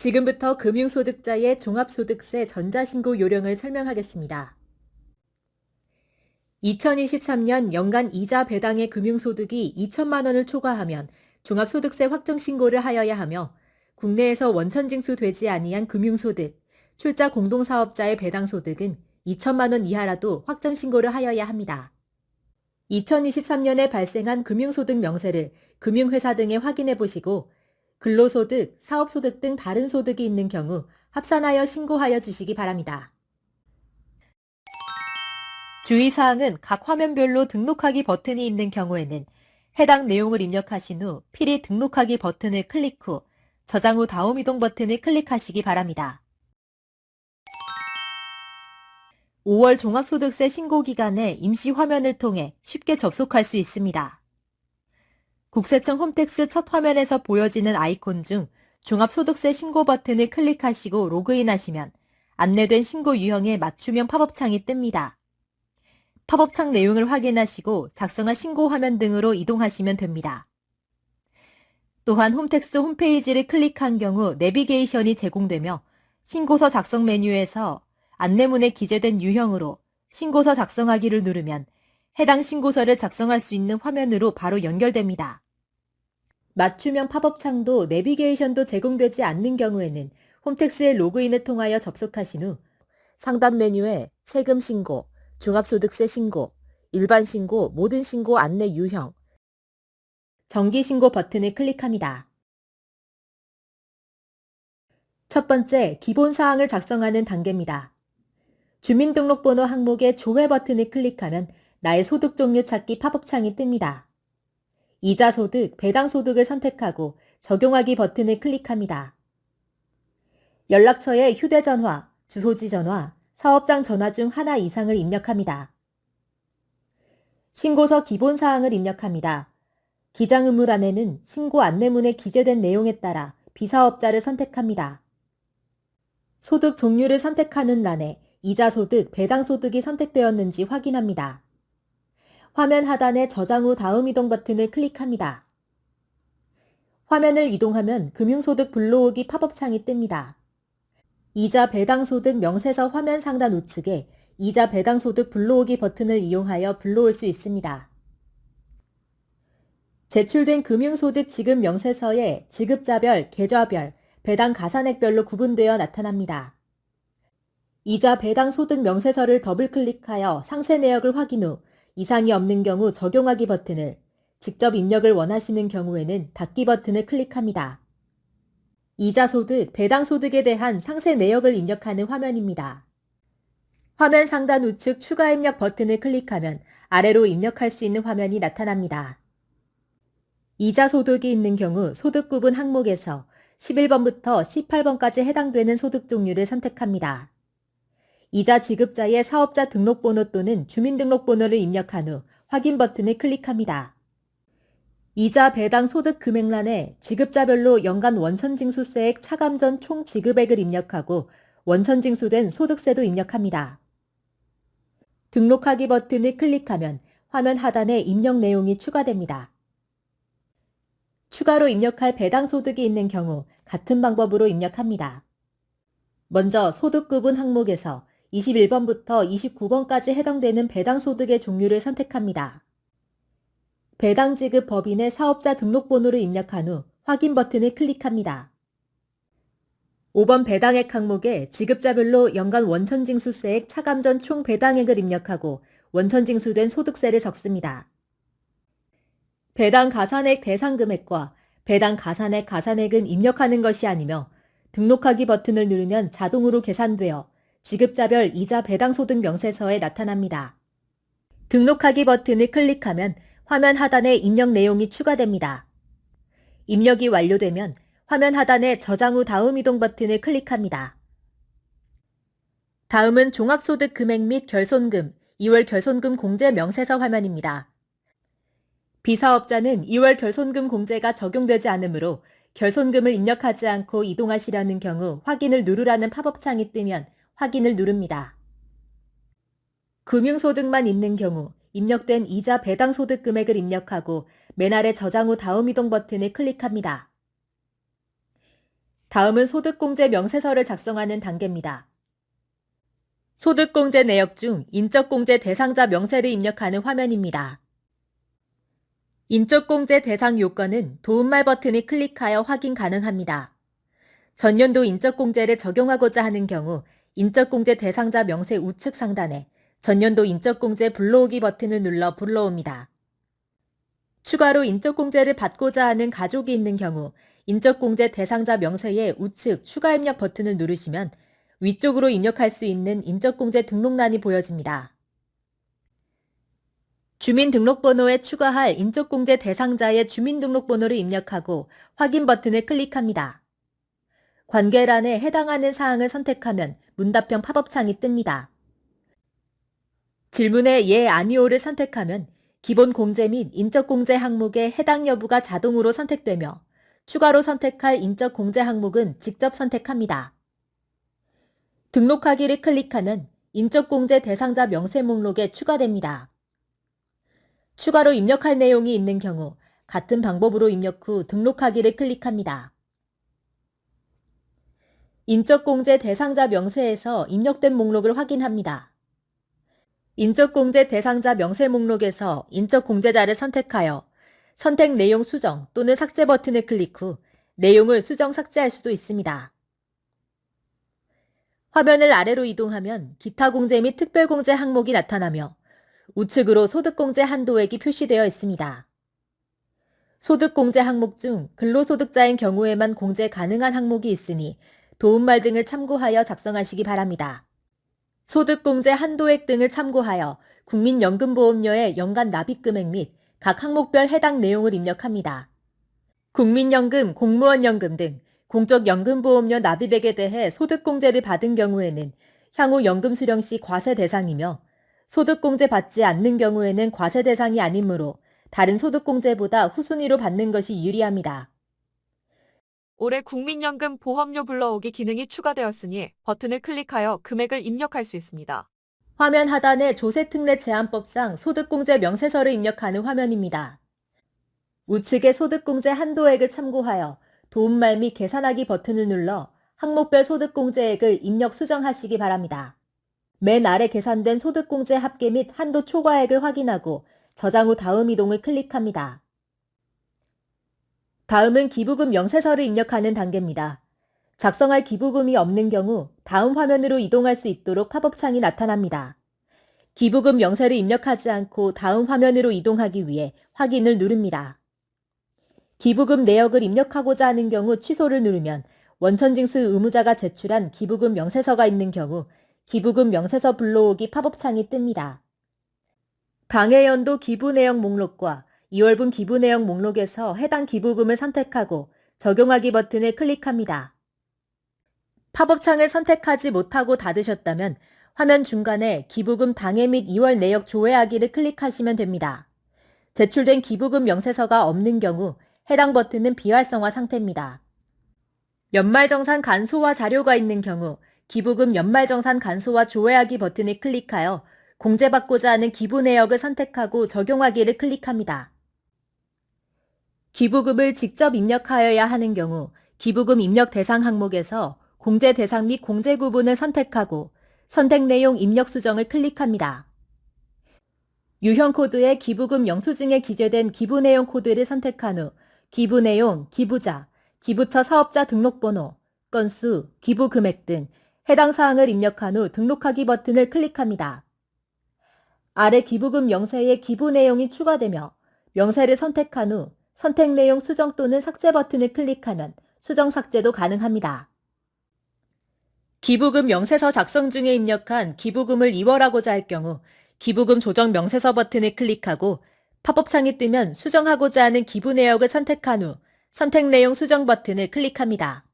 지금부터 금융소득자의 종합소득세 전자신고 요령을 설명하겠습니다. 2023년 연간 이자 배당의 금융소득이 2천만 원을 초과하면 종합소득세 확정 신고를 하여야 하며 국내에서 원천징수 되지 아니한 금융소득, 출자 공동사업자의 배당소득은 2천만 원 이하라도 확정 신고를 하여야 합니다. 2023년에 발생한 금융소득 명세를 금융회사 등에 확인해 보시고 근로소득, 사업소득 등 다른 소득이 있는 경우 합산하여 신고하여 주시기 바랍니다. 주의사항은 각 화면별로 등록하기 버튼이 있는 경우에는 해당 내용을 입력하신 후 필히 등록하기 버튼을 클릭 후 저장 후 다음 이동 버튼을 클릭하시기 바랍니다. 5월 종합소득세 신고 기간에 임시 화면을 통해 쉽게 접속할 수 있습니다. 국세청 홈택스 첫 화면에서 보여지는 아이콘 중 종합소득세 신고 버튼을 클릭하시고 로그인하시면 안내된 신고 유형의 맞춤형 팝업창이 뜹니다. 팝업창 내용을 확인하시고 작성한 신고 화면 등으로 이동하시면 됩니다. 또한 홈택스 홈페이지를 클릭한 경우 내비게이션이 제공되며 신고서 작성 메뉴에서 안내문에 기재된 유형으로 신고서 작성하기를 누르면 해당 신고서를 작성할 수 있는 화면으로 바로 연결됩니다. 맞춤형 팝업창도 내비게이션도 제공되지 않는 경우에는 홈택스의 로그인을 통하여 접속하신 후 상단 메뉴에 세금 신고, 종합소득세 신고, 일반 신고, 모든 신고 안내 유형, 정기 신고 버튼을 클릭합니다. 첫 번째, 기본 사항을 작성하는 단계입니다. 주민등록번호 항목의 조회 버튼을 클릭하면 나의 소득 종류 찾기 팝업 창이 뜹니다. 이자 소득, 배당 소득을 선택하고 적용하기 버튼을 클릭합니다. 연락처에 휴대전화, 주소지 전화, 사업장 전화 중 하나 이상을 입력합니다. 신고서 기본 사항을 입력합니다. 기장 의무란에는 신고 안내문에 기재된 내용에 따라 비사업자를 선택합니다. 소득 종류를 선택하는 란에 이자 소득, 배당 소득이 선택되었는지 확인합니다. 화면 하단의 저장 후 다음 이동 버튼을 클릭합니다. 화면을 이동하면 금융소득 불러오기 팝업창이 뜹니다. 이자 배당소득 명세서 화면 상단 우측에 이자 배당소득 불러오기 버튼을 이용하여 불러올 수 있습니다. 제출된 금융소득 지급 명세서에 지급자별, 계좌별, 배당 가산액별로 구분되어 나타납니다. 이자 배당 소득 명세서를 더블 클릭하여 상세 내역을 확인 후 이상이 없는 경우 적용하기 버튼을, 직접 입력을 원하시는 경우에는 닫기 버튼을 클릭합니다. 이자 소득, 배당 소득에 대한 상세 내역을 입력하는 화면입니다. 화면 상단 우측 추가 입력 버튼을 클릭하면 아래로 입력할 수 있는 화면이 나타납니다. 이자 소득이 있는 경우 소득 구분 항목에서 11번부터 18번까지 해당되는 소득 종류를 선택합니다. 이자 지급자의 사업자 등록번호 또는 주민등록번호를 입력한 후 확인 버튼을 클릭합니다. 이자 배당 소득 금액란에 지급자별로 연간 원천징수세액 차감 전 총 지급액을 입력하고 원천징수된 소득세도 입력합니다. 등록하기 버튼을 클릭하면 화면 하단에 입력 내용이 추가됩니다. 추가로 입력할 배당 소득이 있는 경우 같은 방법으로 입력합니다. 먼저 소득 구분 항목에서 21번부터 29번까지 해당되는 배당 소득의 종류를 선택합니다. 배당 지급 법인의 사업자 등록번호를 입력한 후 확인 버튼을 클릭합니다. 5번 배당액 항목에 지급자별로 연간 원천징수세액 차감 전 총 배당액을 입력하고 원천징수된 소득세를 적습니다. 배당 가산액 대상 금액과 배당 가산액 가산액은 입력하는 것이 아니며 등록하기 버튼을 누르면 자동으로 계산되어 지급자별 이자 배당 소 득 명세서에 나타납니다. 등록하기 버튼을 클릭하면 화면 하단에 입력 내용이 추가됩니다. 입력이 완료되면 화면 하단에 저장 후 다음 이동 버튼을 클릭합니다. 다음은 종합소득 금액 및 결손금, 2월 결손금 공제 명세서 화면입니다. 비사업자는 2월 결손금 공제가 적용되지 않으므로 결손금을 입력하지 않고 이동하시려는 경우 확인을 누르라는 팝업 창이 뜨면 확인을 누릅니다. 금융소득만 있는 경우 입력된 이자 배당 소득 금액을 입력하고 맨 아래 저장 후 다음 이동 버튼을 클릭합니다. 다음은 소득공제 명세서를 작성하는 단계입니다. 소득공제 내역 중 인적공제 대상자 명세를 입력하는 화면입니다. 인적공제 대상 요건은 도움말 버튼을 클릭하여 확인 가능합니다. 전년도 인적공제를 적용하고자 하는 경우 인적공제 대상자 명세 우측 상단에 전년도 인적공제 불러오기 버튼을 눌러 불러옵니다. 추가로 인적공제를 받고자 하는 가족이 있는 경우 인적공제 대상자 명세의 우측 추가 입력 버튼을 누르시면 위쪽으로 입력할 수 있는 인적공제 등록란이 보여집니다. 주민등록번호에 추가할 인적공제 대상자의 주민등록번호를 입력하고 확인 버튼을 클릭합니다. 관계란에 해당하는 사항을 선택하면 문답형 팝업창이 뜹니다. 질문에 예, 아니오를 선택하면 기본 공제 및 인적 공제 항목의 해당 여부가 자동으로 선택되며 추가로 선택할 인적 공제 항목은 직접 선택합니다. 등록하기를 클릭하면 인적 공제 대상자 명세 목록에 추가됩니다. 추가로 입력할 내용이 있는 경우 같은 방법으로 입력 후 등록하기를 클릭합니다. 인적 공제 대상자 명세에서 입력된 목록을 확인합니다. 인적공제 대상자 명세 목록에서 인적공제자를 선택하여 선택 내용 수정 또는 삭제 버튼을 클릭 후 내용을 수정 삭제할 수도 있습니다. 화면을 아래로 이동하면 기타 공제 및 특별 공제 항목이 나타나며 우측으로 소득 공제 한도액이 표시되어 있습니다. 소득 공제 항목 중 근로소득자인 경우에만 공제 가능한 항목이 있으니 도움말 등을 참고하여 작성하시기 바랍니다. 소득공제 한도액 등을 참고하여 국민연금보험료의 연간 납입금액 및 각 항목별 해당 내용을 입력합니다. 국민연금, 공무원연금 등 공적연금보험료 납입액에 대해 소득공제를 받은 경우에는 향후 연금 수령 시 과세 대상이며 소득공제 받지 않는 경우에는 과세 대상이 아니므로 다른 소득공제보다 후순위로 받는 것이 유리합니다. 올해 국민연금 보험료 불러오기 기능이 추가되었으니 버튼을 클릭하여 금액을 입력할 수 있습니다. 화면 하단에 조세특례 제한법상 소득공제 명세서를 입력하는 화면입니다. 우측의 소득공제 한도액을 참고하여 도움말 및 계산하기 버튼을 눌러 항목별 소득공제액을 입력 수정하시기 바랍니다. 맨 아래 계산된 소득공제 합계 및 한도 초과액을 확인하고 저장 후 다음 이동을 클릭합니다. 다음은 기부금 명세서를 입력하는 단계입니다. 작성할 기부금이 없는 경우 다음 화면으로 이동할 수 있도록 팝업창이 나타납니다. 기부금 명세를 입력하지 않고 다음 화면으로 이동하기 위해 확인을 누릅니다. 기부금 내역을 입력하고자 하는 경우 취소를 누르면 원천징수 의무자가 제출한 기부금 명세서가 있는 경우 기부금 명세서 불러오기 팝업창이 뜹니다. 당해 연도 기부 내역 목록과 2월분 기부 내역 목록에서 해당 기부금을 선택하고 적용하기 버튼을 클릭합니다. 팝업창을 선택하지 못하고 닫으셨다면 화면 중간에 기부금 당해 및 2월 내역 조회하기를 클릭하시면 됩니다. 제출된 기부금 명세서가 없는 경우 해당 버튼은 비활성화 상태입니다. 연말정산 간소화 자료가 있는 경우 기부금 연말정산 간소화 조회하기 버튼을 클릭하여 공제받고자 하는 기부 내역을 선택하고 적용하기를 클릭합니다. 기부금을 직접 입력하여야 하는 경우 기부금 입력 대상 항목에서 공제 대상 및 공제 구분을 선택하고 선택 내용 입력 수정을 클릭합니다. 유형 코드의 기부금 영수증에 기재된 기부 내용 코드를 선택한 후 기부 내용, 기부자, 기부처 사업자 등록번호, 건수, 기부 금액 등 해당 사항을 입력한 후 등록하기 버튼을 클릭합니다. 아래 기부금 명세에 기부 내용이 추가되며 명세를 선택한 후 선택 내용 수정 또는 삭제 버튼을 클릭하면 수정 삭제도 가능합니다. 기부금 명세서 작성 중에 입력한 기부금을 이월하고자 할 경우 기부금 조정 명세서 버튼을 클릭하고 팝업창이 뜨면 수정하고자 하는 기부 내역을 선택한 후 선택 내용 수정 버튼을 클릭합니다.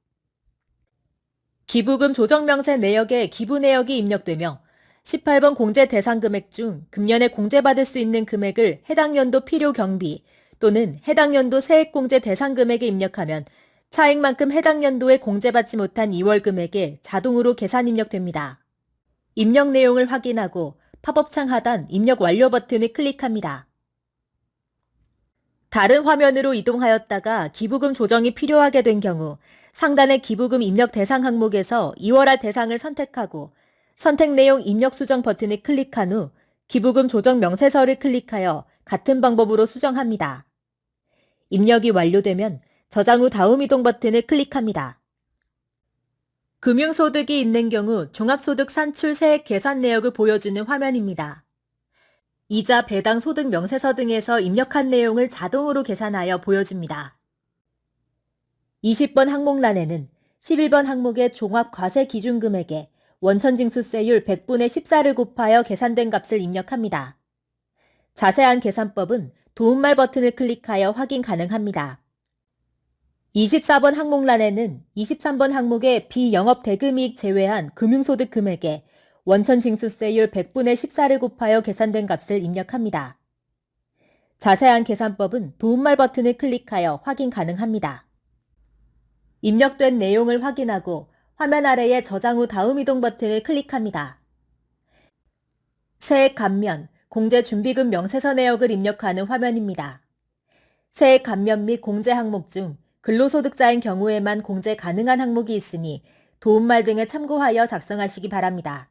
기부금 조정 명세 내역에 기부 내역이 입력되며 18번 공제 대상 금액 중 금년에 공제받을 수 있는 금액을 해당 연도 필요 경비 또는 해당 연도 세액 공제 대상 금액에 입력하면 차액만큼 해당 연도에 공제받지 못한 2월 금액에 자동으로 계산 입력됩니다. 입력 내용을 확인하고 팝업창 하단 입력 완료 버튼을 클릭합니다. 다른 화면으로 이동하였다가 기부금 조정이 필요하게 된 경우 상단의 기부금 입력 대상 항목에서 2월할 대상을 선택하고 선택 내용 입력 수정 버튼을 클릭한 후 기부금 조정 명세서를 클릭하여 같은 방법으로 수정합니다. 입력이 완료되면 저장 후 다음 이동 버튼을 클릭합니다. 금융소득이 있는 경우 종합소득 산출 세액 계산 내역을 보여주는 화면입니다. 이자 배당 소득 명세서 등에서 입력한 내용을 자동으로 계산하여 보여줍니다. 20번 항목란에는 11번 항목의 종합 과세 기준금액에 원천징수세율 100분의 14를 곱하여 계산된 값을 입력합니다. 자세한 계산법은 도움말 버튼을 클릭하여 확인 가능합니다. 24번 항목란에는 23번 항목의 비영업 대금이익 제외한 금융소득 금액에 원천 징수세율 100분의 14를 곱하여 계산된 값을 입력합니다. 자세한 계산법은 도움말 버튼을 클릭하여 확인 가능합니다. 입력된 내용을 확인하고 화면 아래의 저장 후 다음 이동 버튼을 클릭합니다. 세액 감면, 공제 준비금 명세서 내역을 입력하는 화면입니다. 세액 감면 및 공제 항목 중 근로소득자인 경우에만 공제 가능한 항목이 있으니 도움말 등을 참고하여 작성하시기 바랍니다.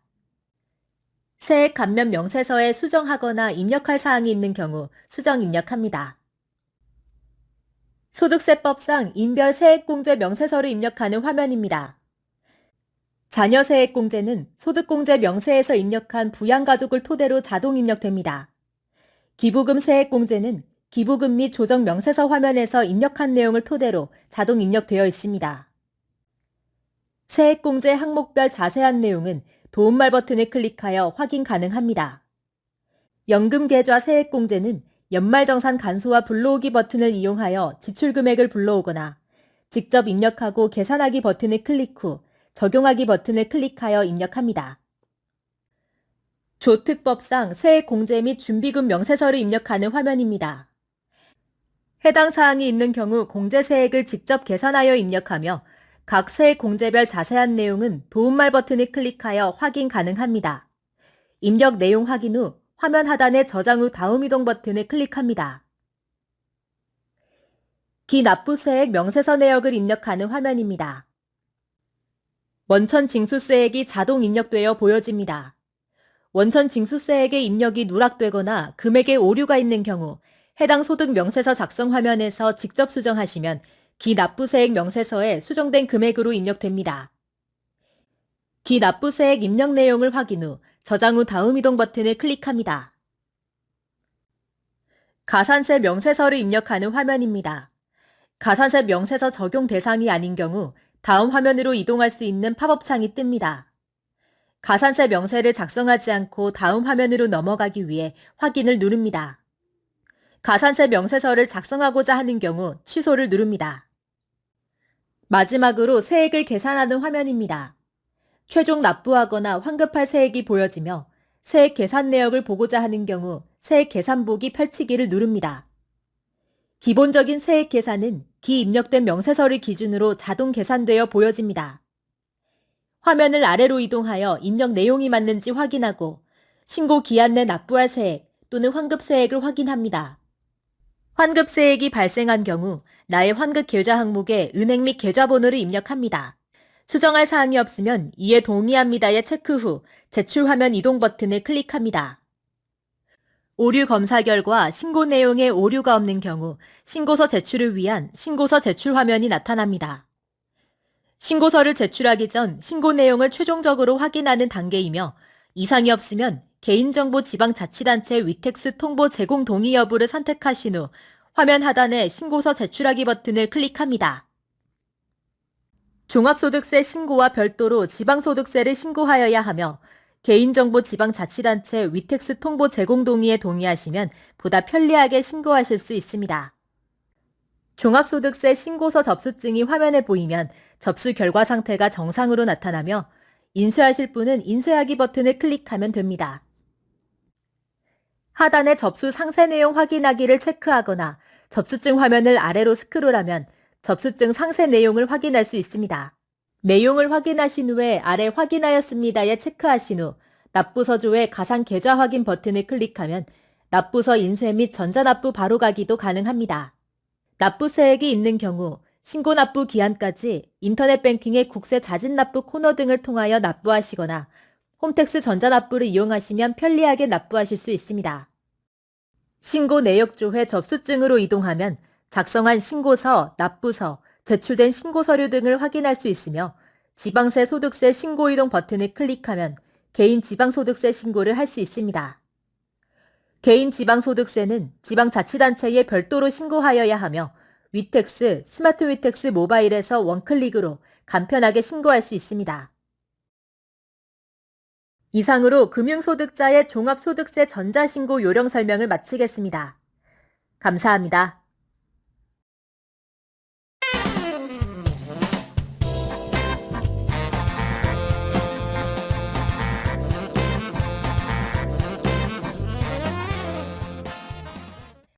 세액 감면 명세서에 수정하거나 입력할 사항이 있는 경우 수정 입력합니다. 소득세법상 인별 세액공제 명세서를 입력하는 화면입니다. 자녀 세액공제는 소득공제 명세에서 입력한 부양가족을 토대로 자동 입력됩니다. 기부금 세액공제는 기부금 및 조정 명세서 화면에서 입력한 내용을 토대로 자동 입력되어 있습니다. 세액공제 항목별 자세한 내용은 도움말 버튼을 클릭하여 확인 가능합니다. 연금계좌 세액공제는 연말정산 간소화 불러오기 버튼을 이용하여 지출금액을 불러오거나 직접 입력하고 계산하기 버튼을 클릭 후 적용하기 버튼을 클릭하여 입력합니다. 조특법상 세액공제 및 준비금 명세서를 입력하는 화면입니다. 해당 사항이 있는 경우 공제세액을 직접 계산하여 입력하며 각 세액 공제별 자세한 내용은 도움말 버튼을 클릭하여 확인 가능합니다. 입력 내용 확인 후 화면 하단의 저장 후 다음 이동 버튼을 클릭합니다. 기납부세액 명세서 내역을 입력하는 화면입니다. 원천 징수세액이 자동 입력되어 보여집니다. 원천 징수세액의 입력이 누락되거나 금액에 오류가 있는 경우 해당 소득 명세서 작성 화면에서 직접 수정하시면 기납부세액 명세서에 수정된 금액으로 입력됩니다. 기납부세액 입력 내용을 확인 후 저장 후 다음 이동 버튼을 클릭합니다. 가산세 명세서를 입력하는 화면입니다. 가산세 명세서 적용 대상이 아닌 경우 다음 화면으로 이동할 수 있는 팝업 창이 뜹니다. 가산세 명세를 작성하지 않고 다음 화면으로 넘어가기 위해 확인을 누릅니다. 가산세 명세서를 작성하고자 하는 경우 취소를 누릅니다. 마지막으로 세액을 계산하는 화면입니다. 최종 납부하거나 환급할 세액이 보여지며 세액 계산 내역을 보고자 하는 경우 세액 계산보기 펼치기를 누릅니다. 기본적인 세액 계산은 기입력된 명세서를 기준으로 자동 계산되어 보여집니다. 화면을 아래로 이동하여 입력 내용이 맞는지 확인하고 신고 기한 내 납부할 세액 또는 환급 세액을 확인합니다. 환급 세액이 발생한 경우 나의 환급 계좌 항목에 은행 및 계좌번호를 입력합니다. 수정할 사항이 없으면 이에 동의합니다에 체크 후 제출 화면 이동 버튼을 클릭합니다. 오류 검사 결과 신고 내용에 오류가 없는 경우 신고서 제출을 위한 신고서 제출 화면이 나타납니다. 신고서를 제출하기 전 신고 내용을 최종적으로 확인하는 단계이며 이상이 없으면 개인정보 지방자치단체 위텍스 통보 제공 동의 여부를 선택하신 후 화면 하단에 신고서 제출하기 버튼을 클릭합니다. 종합소득세 신고와 별도로 지방소득세를 신고하여야 하며 개인정보 지방자치단체 위텍스 통보 제공 동의에 동의하시면 보다 편리하게 신고하실 수 있습니다. 종합소득세 신고서 접수증이 화면에 보이면 접수 결과 상태가 정상으로 나타나며 인쇄하실 분은 인쇄하기 버튼을 클릭하면 됩니다. 하단의 접수 상세 내용 확인하기를 체크하거나 접수증 화면을 아래로 스크롤하면 접수증 상세 내용을 확인할 수 있습니다. 내용을 확인하신 후에 아래 확인하였습니다에 체크하신 후 납부서조의 가상 계좌 확인 버튼을 클릭하면 납부서 인쇄 및 전자납부 바로가기도 가능합니다. 납부세액이 있는 경우 신고 납부 기한까지 인터넷 뱅킹의 국세 자진 납부 코너 등을 통하여 납부하시거나 홈택스 전자납부를 이용하시면 편리하게 납부하실 수 있습니다. 신고 내역조회 접수증으로 이동하면 작성한 신고서, 납부서, 제출된 신고 서류 등을 확인할 수 있으며 지방세 소득세 신고 이동 버튼을 클릭하면 개인 지방소득세 신고를 할 수 있습니다. 개인 지방소득세는 지방자치단체에 별도로 신고하여야 하며 위택스, 스마트 위택스 모바일에서 원클릭으로 간편하게 신고할 수 있습니다. 이상으로 금융소득자의 종합소득세 전자신고 요령 설명을 마치겠습니다. 감사합니다.